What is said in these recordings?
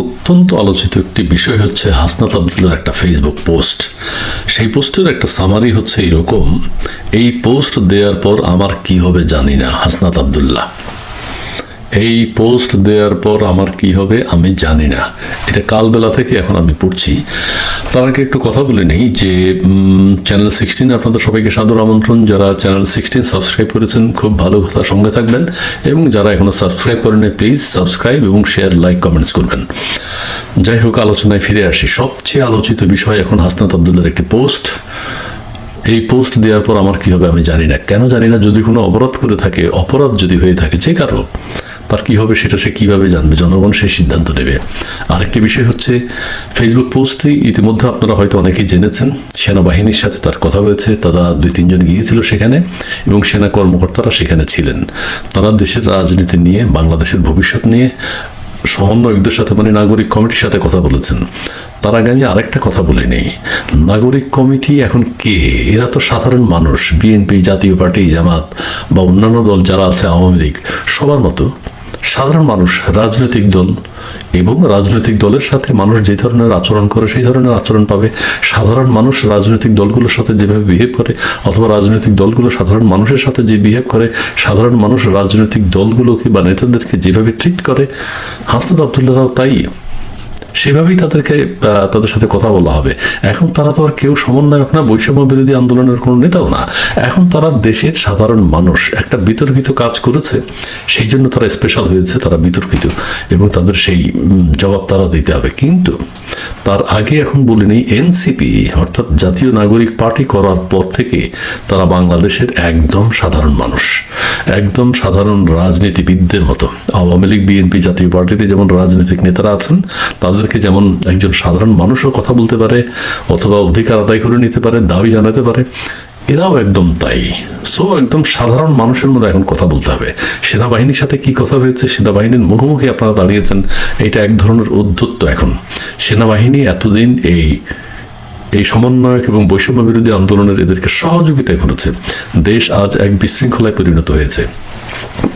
অত্যন্ত আলোচিত একটি বিষয় হচ্ছে হাসনাত আবদুল্লার একটা ফেসবুক পোস্ট সেই পোস্টের একটা সামারি হচ্ছে এরকম, এই পোস্ট দেওয়ার পর আমার কি হবে জানি না, হাসনাত আবদুল্লাহ। এই পোস্ট দেওয়ার পর আমার কি হবে আমি জানি না। এটা কালবেলা থেকে এখন আমি পড়ছি। তার আগে একটু কথা বলে নেই যে চ্যানেল সিক্সটিন আপনাদের সবাইকে সাদর আমন্ত্রণ। যারা চ্যানেল সিক্সটিন সাবস্ক্রাইব করেছেন, খুব ভালো কথা সঙ্গে থাকবেন। এবং যারা এখনও সাবস্ক্রাইব করেন প্লিজ সাবস্ক্রাইব এবং শেয়ার লাইক কমেন্টস করবেন। যাই হোক, আলোচনায় ফিরে আসি। সবচেয়ে আলোচিত বিষয় এখন হাসনাত আবদুল্লার একটি পোস্ট। এই পোস্ট দেওয়ার পর আমার কি হবে আমি জানি না। কেন জানি না? যদি কোনো অপরাধ করে থাকে, অপরাধ যদি হয়ে থাকে, যে কারও তার কি হবে সেটা সে কীভাবে জানবে? জনগণ সে সিদ্ধান্ত নেবে। আরেকটি বিষয় হচ্ছে ফেসবুক পোস্টে ইতিমধ্যে আপনারা হয়তো অনেকেই জেনেছেন। সেনাবাহিনীর সাথে তার কথা হয়েছে। তারা দুই, তিনজন গিয়েছিল সেখানে এবং সেনা কর্মকর্তারা সেখানে ছিলেন। তারা দেশের রাজনীতি নিয়ে, বাংলাদেশের ভবিষ্যৎ নিয়ে সমন্বয়কদের সাথে মানে নাগরিক কমিটির সাথে কথা বলেছেন। তার আগে আমি আরেকটা কথা বলে নেই। নাগরিক কমিটি এখন কে? এরা তো সাধারণ মানুষ। বিএনপি, জাতীয় পার্টি, জামাত বা অন্যান্য দল যারা আছে, আওয়ামী লীগ, সবার মতো। সাধারণ মানুষ, রাজনৈতিক দল এবং রাজনৈতিক দলের সাথে মানুষ যে ধরনের আচরণ করে, সেই ধরনের আচরণ পাবে। সাধারণ মানুষ রাজনৈতিক দলগুলোর সাথে যেভাবে বিহেভ করে অথবা রাজনৈতিক দলগুলো সাধারণ মানুষের সাথে যে বিহেভ করে, সাধারণ মানুষ রাজনৈতিক দলগুলোকে বা নেতাদেরকে যেভাবে ট্রিট করে, হাসনাত আবদুল্লাহ তাই। সেভাবেই তাদেরকে তাদের সাথে কথা বলা হবে। এখন তারা তো আর কেউ সমন্বয়ক না, বৈষম্য বিরোধী আন্দোলনের কোনো নেতাও না। এখন তারা দেশের সাধারণ মানুষ, একটা বিতর্কিত কাজ করেছে, সেই জন্য তারা স্পেশাল হয়েছে, তারা বিতর্কিত, এবং তাদের সেই জবাব তারা দিতে হবে। কিন্তু তার আগে এখন বলে নেই এনসিপি অর্থাৎ জাতীয় নাগরিক পার্টি করার পর থেকে তারা বাংলাদেশের একদম সাধারণ মানুষ। একদম সাধারণ রাজনীতিবিদদের মতো। আওয়ামী লীগ, বিএনপি জাতীয় পার্টিতে যেমন রাজনৈতিক নেতারা আছেন, তাদেরকে যেমন একজন সাধারণ মানুষও কথা বলতে পারে, অথবা অধিকার আদায় করে নিতে পারে, দাবি জানাতে পারে, এরাও একদম তাই। সো একদম সাধারণ মানুষের মধ্যে এখন কথা বলতে হবে। সেনাবাহিনীর সাথে কি কথা হয়েছে? সেনাবাহিনীর মুখোমুখি আপনারা দাঁড়িয়েছেন, এটা এক ধরনের উদ্ধত্ত এখন। সেনাবাহিনী এতদিন এই এই সমন্বয়ক এবং বৈষম্য বিরোধী আন্দোলনের এদেরকে সহযোগিতা করেছে। দেশ আজ এক বিশৃঙ্খলায় পরিণত হয়েছে।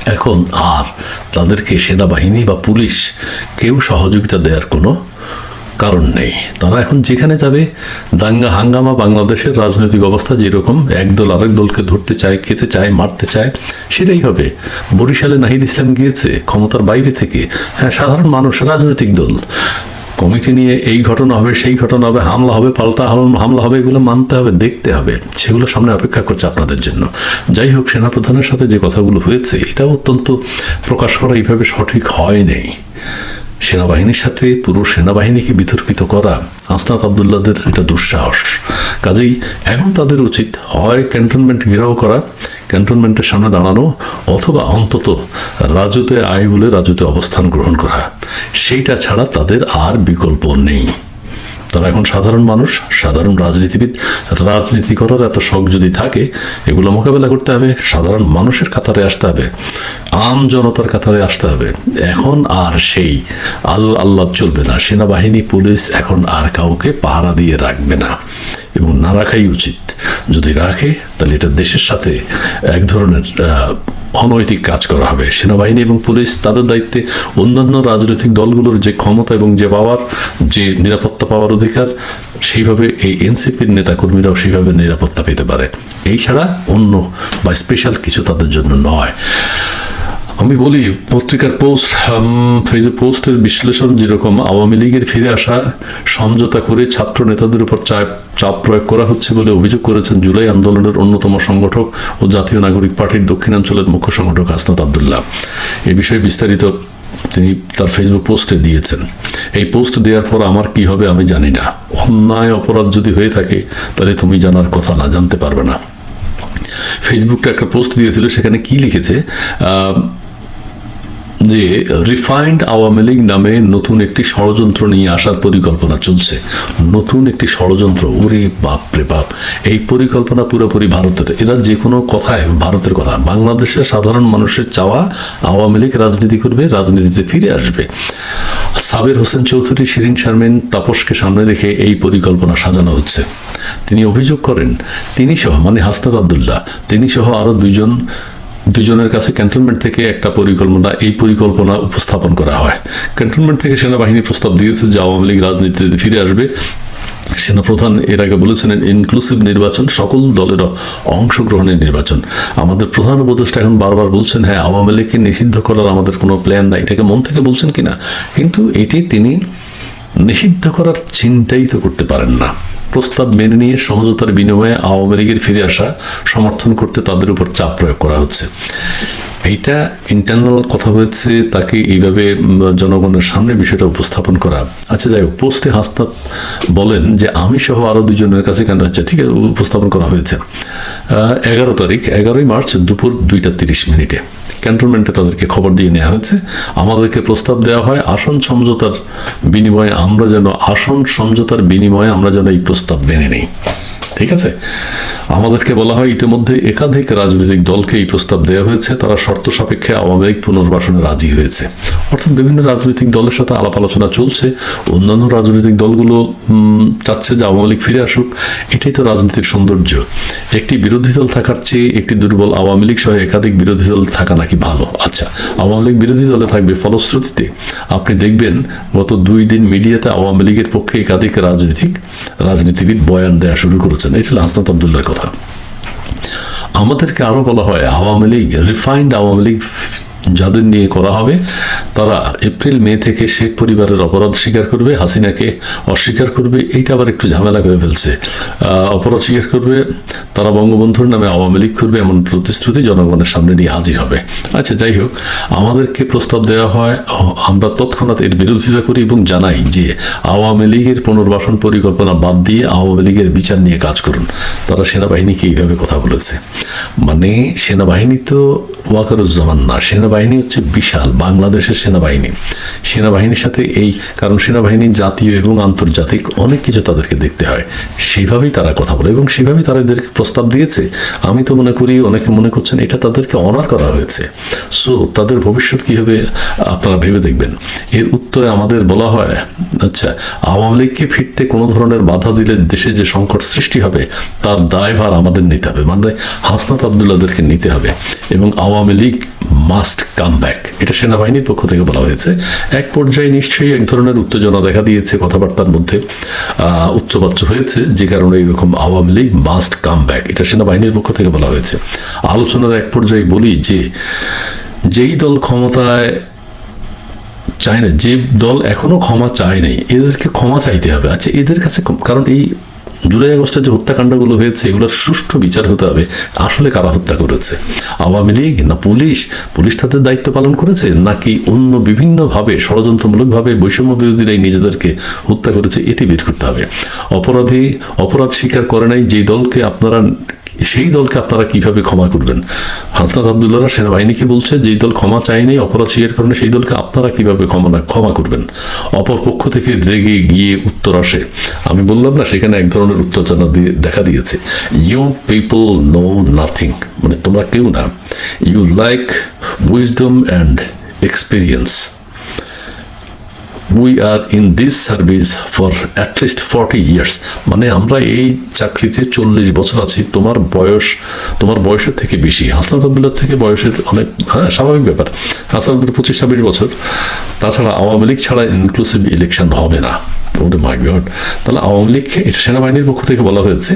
এখন আর তাদেরকে সেনাবাহিনী বা পুলিশ কেউ সহযোগিতা দেওয়ার কোনো কারণ নেই। তারা এখন যেখানে যাবে, দাঙ্গা হাঙ্গামা বাংলাদেশের রাজনৈতিক অবস্থা যেরকম, একদল আরেক দলকে ধরতে চায়, খেতে চায়, মারতে চায়, সেটাই হবে। বরিশালে নাহিদ ইসলাম গিয়েছে, ক্ষমতার বাইরে থেকে। হ্যাঁ সাধারণ মানুষ, রাজনৈতিক দল। কমিটি নিয়ে এই ঘটনা হবে, সেই ঘটনা হবে, হামলা হবে, পাল্টা হাম- হামলা হবে, এগুলো মানতে হবে, দেখতে হবে। সেগুলো সামনে অপেক্ষা করছে আপনাদের জন্য। যাই হোক, সেনাপ্রধানের সাথে যে কথাগুলো হয়েছে, এটাও অত্যন্ত প্রকাশ করা এইভাবে সঠিক হয়নি। সেনাবাহিনীর সাথে পুরো সেনাবাহিনীকে বিতর্কিত করা আসনাত আবদুল্লাদের এটা দুঃসাহস। কাজেই এখন তাদের উচিত হয় ক্যান্টনমেন্ট ঘেরাও করা। ক্যান্টনমেন্টের সামনে দাঁড়ানো অথবা অন্তত রাজুতে আয় বলে রাজুতে অবস্থান গ্রহণ করা, সেইটা ছাড়া তাদের আর বিকল্প নেই। তারা এখন সাধারণ মানুষ, সাধারণ রাজনীতিবিদ, রাজনীতি করার এত শখ যদি থাকে, এগুলো মোকাবেলা করতে হবে, সাধারণ মানুষের কাতারে আসতে হবে, আম জনতার কাতারে আসতে হবে। এখন আর সেই আজ আল্লাহ চলবে না, সেনাবাহিনী, পুলিশ এখন আর কাউকে পাহারা দিয়ে রাখবে না। এবং না রাখাই উচিত। যদি রাখে, তাহলে এটা দেশের সাথে এক ধরনের অনৈতিক কাজ করা হবে। সেনাবাহিনী এবং পুলিশ তাদের দায়িত্বে অন্যান্য রাজনৈতিক দলগুলোর যে ক্ষমতা এবং যে পাওয়ার, যে নিরাপত্তা পাওয়ার অধিকার, সেইভাবে এই এনসিপির নেতাকর্মীরাও সেইভাবে নিরাপত্তা পেতে পারে। এই ছাড়া অন্য বা স্পেশাল কিছু তাদের জন্য নয়। আমি বলি, পত্রিকার পোস্ট ফেসবুক পোস্টের বিশ্লেষণ যেরকম আওয়ামী লীগের ফিরে আসা সমঝোতা করে ছাত্র নেতাদের উপর চাপ চাপ প্রয়োগ করা হচ্ছে বলে অভিযোগ করেছেন জুলাই আন্দোলনের অন্যতম সংগঠক ও জাতীয় নাগরিক পার্টির দক্ষিণাঞ্চলের মুখ্য সংগঠক আসনাদ আবদুল্লাহ। এ বিষয়ে বিস্তারিত তিনি তার ফেসবুক পোস্টে দিয়েছেন। এই পোস্ট দেওয়ার পর আমার কি হবে আমি জানি না। অন্যায় অপরাধ যদি হয়ে থাকে, তাহলে তুমি জানার কথা না, জানতে পারবে না। ফেসবুকটা একটা পোস্ট দিয়েছিল, সেখানে কি লিখেছে? যে রিফাইন্ড আওয়ামী লীগ নামে নতুন একটি ষড়যন্ত্র নিয়ে আসার পরিকল্পনা চলছে। নতুন একটি ষড়যন্ত্র ওরে বাপ রে বাপ। এই পরিকল্পনা পুরোপুরি ভারতের। এরা যে কোনো কথায় ভারতের কথা। বাংলাদেশের সাধারণ মানুষের চাওয়া আওয়ামী লীগ রাজনীতি করবে, রাজনীতিতে ফিরে আসবে। সাবের হোসেন চৌধুরী, শিরিন শারমিন, তাপসকে সামনে রেখে এই পরিকল্পনা সাজানো হচ্ছে। তিনি অভিযোগ করেন, তিনি সহ মানে হাসনাত আবদুল্লাহ, তিনি সহ আরও দুইজন দুজনের কাছে ক্যান্টনমেন্ট থেকে একটা পরিকল্পনা, এই পরিকল্পনা উপস্থাপন করা হয়। ক্যান্টনমেন্ট থেকে সেনাবাহিনী প্রস্তাব দিয়েছে যে আওয়ামী লীগ রাজনীতিতে ফিরে আসবে। সেনাপ্রধান এর আগে বলেছিলেন ইনক্লুসিভ নির্বাচন সকল দলের অংশগ্রহণের নির্বাচন। আমাদের প্রধান উপদেষ্টা এখন বারবার বলছেন হ্যাঁ আওয়ামী লীগকে নিষিদ্ধ করার আমাদের কোনো প্ল্যান নাই। এটাকে মন থেকে বলছেন কিনা? কিন্তু এটি তিনি নিষিদ্ধ করার চিন্তাই তো করতে পারেন না। প্রস্তাব মেনে নিয়ে সমঝোতার বিনিময়ে আওয়ামী লীগের ফিরে আসা সমর্থন করতে তাদের উপর চাপ প্রয়োগ করা হচ্ছে। এইটা ইন্টারনাল কথা হয়েছে, তাকে এইভাবে জনগণের সামনে বিষয়টা উপস্থাপন করা। আচ্ছা যাই হোক, পোস্টে হাসনাত বলেন যে, আমি সহ আরও দুজনের কাছে কেন হচ্ছে ঠিক আছে, উপস্থাপন করা হয়েছে। এগারো তারিখ, এগারোই মার্চ দুপুর দুইটা তিরিশ মিনিটে। ক্যান্টনমেন্টে তাদেরকে খবর দিয়ে নেওয়া হয়েছে। আমাদেরকে প্রস্তাব দেওয়া হয়, আসন সমঝোতার বিনিময়ে আমরা যেন, আসন সমঝোতার বিনিময়ে আমরা যেন এই প্রস্তাব মেনে নিই। ঠিক আছে? আমাদেরকে বলা হয় ইতিমধ্যে একাধিক রাজনৈতিক দলকে এই প্রস্তাব দেওয়া হয়েছে। তারা শর্ত সাপেক্ষে আওয়ামী লীগ পুনর্বাসনে রাজি হয়েছে। অর্থাৎ বিভিন্ন রাজনৈতিক দলের সাথে আলাপ আলোচনা চলছে। অন্যান্য রাজনৈতিক দলগুলো চাচ্ছে যে আওয়ামী লীগ ফিরে আসুক। এটাই তো রাজনৈতিক সৌন্দর্য। একটি বিরোধী দল থাকার চেয়ে একটি দুর্বল আওয়ামী লীগ সহ একাধিক বিরোধী দল থাকা নাকি ভালো? আচ্ছা আওয়ামী লীগ বিরোধী দলে থাকবে ফলশ্রুতিতে। আপনি দেখবেন গত দুই দিন মিডিয়াতে আওয়ামী লীগের পক্ষে একাধিক রাজনৈতিক, রাজনীতিবিদ বয়ান দেওয়া শুরু করেছেন। এটা হলো হাসনাত আবদুল্লার কথা। আমাদেরকে আরও বলা হয় Awami League refined Awami League যাদের নিয়ে করা হবে, তারা এপ্রিল, মে থেকে শেখ পরিবারের অপরাধ স্বীকার করবে, হাসিনাকে অস্বীকার করবে, এইটা আবার একটু ঝামেলা করে ফেলছে। অপরাধ স্বীকার করবে, তারা বঙ্গবন্ধুর নামে আওয়ামী লীগ করবে, এমন প্রতিশ্রুতি জনগণের সামনে নিয়ে হাজির হবে। আচ্ছা যাই হোক, আমাদেরকে প্রস্তাব দেওয়া হয়, আমরা তৎক্ষণাৎ এর বিরোধিতা করি এবং জানাই যে আওয়ামী লীগের পুনর্বাসন পরিকল্পনা বাদ দিয়ে আওয়ামী লীগের বিচার নিয়ে কাজ করুন। তারা সেনাবাহিনীকে এইভাবে কথা বলেছে। মানে সেনাবাহিনী তো ওয়াকারুজ্জামান না, সেনাবাহিনী হচ্ছে বিশাল, বাংলাদেশের সেনাবাহিনী। সেনাবাহিনীর সাথে এই, কারণ সেনাবাহিনী জাতীয় এবং আন্তর্জাতিক অনেক কিছু তাদেরকে দেখতে হয়। সেইভাবেই তারা কথা বলে এবং সেভাবেই তারা এদেরকে প্রস্তাব দিয়েছে। আমি তো মনে করি, অনেকে মনে করছেন এটা তাদেরকে অনার করা হয়েছে। সো তাদের ভবিষ্যৎ কী হবে আপনারা ভেবে দেখবেন। এর উত্তরে আমাদের বলা হয় আচ্ছা আওয়ামী লীগকে ফিরতে কোনো ধরনের বাধা দিলে দেশে যে সংকট সৃষ্টি হবে, তার দায়ভার আমাদের নিতে হবে। মানে হাসনাত আবদুল্লাদেরকে নিতে হবে। এবং Awami League must come back এটা সেনাবাহিনীর পক্ষ থেকে বলা হয়েছে। এক পর্যায়ে নিশ্চয়ই এক ধরনের উত্তেজনা দেখা দিয়েছে কথাবার্তার মধ্যে উচ্চবাচ্য হয়েছে, যে কারণে এরকম Awami League must come back এটা সেনাবাহিনীর পক্ষ থেকে বলা হয়েছে। আলোচনার এক পর্যায়ে বলি যে, যেই দল ক্ষমতায় চায় না, যে দল এখনও ক্ষমা চায় নাই, এদেরকে ক্ষমা চাইতে হবে। আচ্ছা এদের কাছে কারণ এই জুলাই আগস্টের যে হত্যাকাণ্ডগুলো হয়েছে, এগুলোর সুষ্ঠু বিচার হতে হবে। আসলে কারা হত্যা করেছে? আওয়ামী লীগ না পুলিশ? পুলিশ তাদের দায়িত্ব পালন করেছে? নাকি অন্য বিভিন্নভাবে, ষড়যন্ত্রমূলকভাবে বৈষম্য বিরোধীরাই নিজেদেরকে হত্যা করেছে? এটি বের করতে হবে। অপরাধী, অপরাধ স্বীকার করে নাই যে দলকে আপনারা সেই দলকে আপনারা কীভাবে ক্ষমা করবেন? হাসনাত আবদুল্লাহ সেনাবাহিনীকে বলছে যে দল ক্ষমা চায়নি অপরাধ স্বীকার কারণে সেই দলকে আপনারা কীভাবে ক্ষমা ক্ষমা করবেন? অপর পক্ষ থেকে রেগে গিয়ে উত্তর আসে। আমি বললাম না, সেখানে এক ধরনের উত্তেজনা দিয়ে দেখা দিয়েছে। ইউ পিপল নো নাথিং মানে তোমরা কেউ না। You like wisdom and experience we are in this service for at least forty years মানে আমরা এই চাকরিতে চল্লিশ বছর আছি, তোমার বয়স, তোমার বয়সের থেকে বেশি। হাসনাত আবদুল্লাহ থেকে বয়সের অনেক হ্যাঁ স্বাভাবিক ব্যাপার। হাসনাত পঁচিশ ছাব্বিশ বছর। তাছাড়া আওয়ামী লীগ ছাড়া ইনক্লুসিভ ইলেকশন হবে না। My God. তাহলে আওয়ামী লীগ এটা সেনাবাহিনীর পক্ষ থেকে বলা হয়েছে,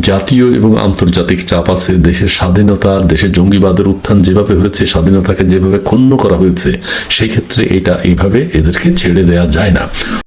জাতীয় এবং আন্তর্জাতিক চাপ আছে, দেশের স্বাধীনতা, দেশের জঙ্গিবাদের উত্থান যেভাবে হয়েছে, স্বাধীনতাকে যেভাবে ক্ষুণ্ণ করা হয়েছে সেই ক্ষেত্রে এটা এইভাবে এদেরকে ছেড়ে দেয়া যায় না।